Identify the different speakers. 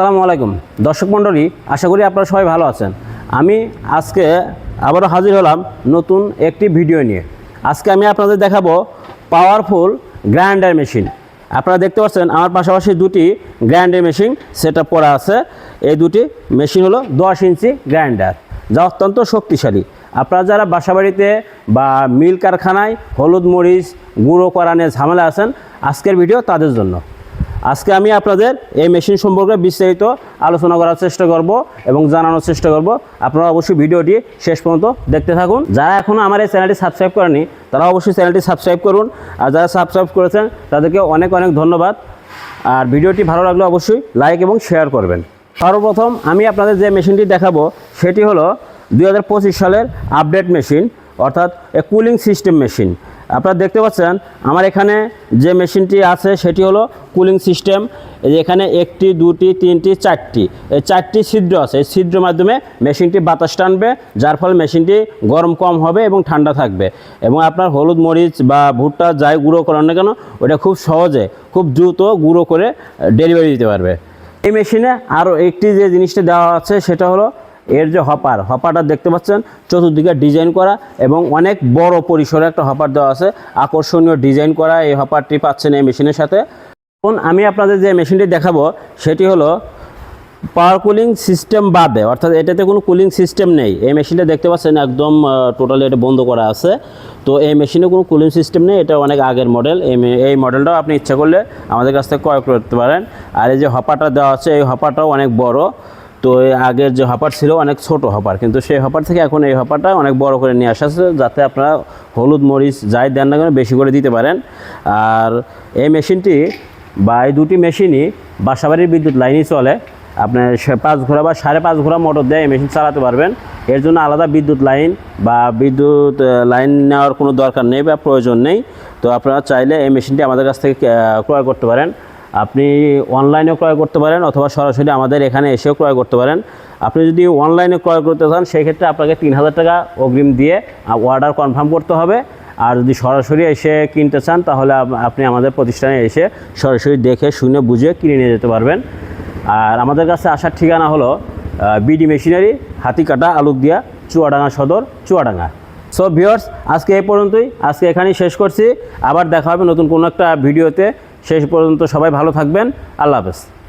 Speaker 1: আসসালামু আলাইকুম। দর্শক মণ্ডলী, আশা করি আপনারা সবাই ভালো আছেন। আমি আজকে আবারও হাজির হলাম নতুন একটি ভিডিও নিয়ে। আজকে আমি আপনাদের দেখাবো পাওয়ারফুল গ্রাইন্ডার মেশিন আপনারা দেখতে পাচ্ছেন, আমার পাশাপাশি দুটি গ্রাইন্ডার মেশিন সেট আপ করা আছে। এই দুটি মেশিন হলো দশ ইঞ্চি গ্রাইন্ডার যা অত্যন্ত শক্তিশালী। আপনারা যারা বাসাবাড়িতে বা মিল কারখানায় হলুদ মরিচ, গুঁড়ো করানে ঝামেলা আছেন, আজকের ভিডিও তাদের জন্য। আজকে আমি আপনাদের এই মেশিন সম্পর্কে বিস্তারিত আলোচনা করার চেষ্টা করব এবং জানানোর চেষ্টা করব। আপনারা অবশ্যই ভিডিওটি শেষ পর্যন্ত দেখতে থাকুন। যারা এখনও আমার এই চ্যানেলটি সাবস্ক্রাইব করেনি তারা অবশ্যই চ্যানেলটি সাবস্ক্রাইব করুন। আর যারা সাবস্ক্রাইব করেছেন, তাদেরকে অনেক অনেক ধন্যবাদ। আর ভিডিওটি ভালো লাগলে অবশ্যই লাইক এবং শেয়ার করবেন। সর্বপ্রথম আমি আপনাদের যে মেশিনটি দেখাবো, সেটি হলো দু হাজার পঁচিশ সালের আপডেট মেশিন। অর্থাৎ এ কুলিং সিস্টেম মেশিন আপনারা দেখতে পাচ্ছেন, আমার এখানে যে মেশিনটি আছে, সেটি হলো কুলিং সিস্টেম এখানে একটি, দুটি, তিনটি, চারটি। এই চারটি ছিদ্র আছে। এই ছিদ্রের মাধ্যমে মেশিনটি বাতাস টানবে, যার ফলে মেশিনটি গরম কম হবে এবং ঠান্ডা থাকবে। এবং আপনার হলুদ মরিচ বা ভুট্টা যাই গুঁড়ো করান না কেন, ওটা খুব সহজে, খুব দ্রুত গুঁড়ো করে ডেলিভারি দিতে পারবে। এই মেশিনে আরও একটি যে জিনিসটা দেওয়া আছে, সেটা হলো এর যে হপার, হপারটা দেখতে পাচ্ছেন, চতুর্দিকে ডিজাইন করা এবং অনেক বড় পরিসরে একটা হপার দেওয়া আছে। আকর্ষণীয় ডিজাইন করা এই হপারটি পাচ্ছেন এই মেশিনের সাথে। এখন আমি আপনাদের যে মেশিনটি দেখাবো, সেটি হলো পাওয়ার কুলিং সিস্টেম বাদে, অর্থাৎ এটাতে কোনো কুলিং সিস্টেম নেই। এই মেশিনটা দেখতে পাচ্ছেন একদম টোটালি এটা বন্ধ করা আছে। তো এই মেশিনে কোনো কুলিং সিস্টেম নেই, এটা অনেক আগের মডেল এই মডেলটাও আপনি ইচ্ছা করলে আমাদের কাছ থেকে ক্রয় করতে পারেন। আর এই যে হপারটা দেওয়া আছে, এই হপারটাও অনেক বড়। তো আগের যে হপার ছিল অনেক ছোট হপার, কিন্তু সেই হপার থেকে এখন এই হপারটা অনেক বড় করে নিয়ে আসা আছে যাতে আপনারা হলুদ মরিচ যাই দেন না কেন বেশি করে দিতে পারেন। আর এই মেশিনটি বা এই দুটি মেশিনই বাসাবাড়ির বিদ্যুৎ লাইনই চলে। আপনার পাঁচ ঘোড়া বা সাড়ে পাঁচ ঘোড়া মোটর দিয়ে এই মেশিন চালাতে পারবেন। এর জন্য আলাদা বিদ্যুৎ লাইন বা বিদ্যুৎ লাইন নেওয়ার কোনো দরকার নেই বা প্রয়োজন নেই। তো আপনারা চাইলে এই মেশিনটি আমাদের কাছ থেকে ক্রয় করতে পারেন। আপনি অনলাইনেও ক্রয় করতে পারেন অথবা সরাসরি আমাদের এখানে এসেও ক্রয় করতে পারেন। আপনি যদি অনলাইনে ক্রয় করতে চান, সেক্ষেত্রে আপনাকে তিন হাজার টাকা অগ্রিম দিয়ে অর্ডার কনফার্ম করতে হবে। আর যদি সরাসরি এসে কিনতে চান, তাহলে আপনি আমাদের প্রতিষ্ঠানে এসে সরাসরি দেখে, শুনে, বুঝে কিনে নিয়ে যেতে পারবেন। আর আমাদের কাছে আসার ঠিকানা হলো BD machinery Hatikata, Alukdia, Chuadanga Sadar, Chuadanga. So viewers আজকে এই পর্যন্তই। আজকে এখানেই শেষ করছি। আবার দেখা হবে নতুন কোনো একটা ভিডিওতে। শেষ পর্যন্ত সবাই ভালো থাকবেন। আল্লাহ হাফেজ।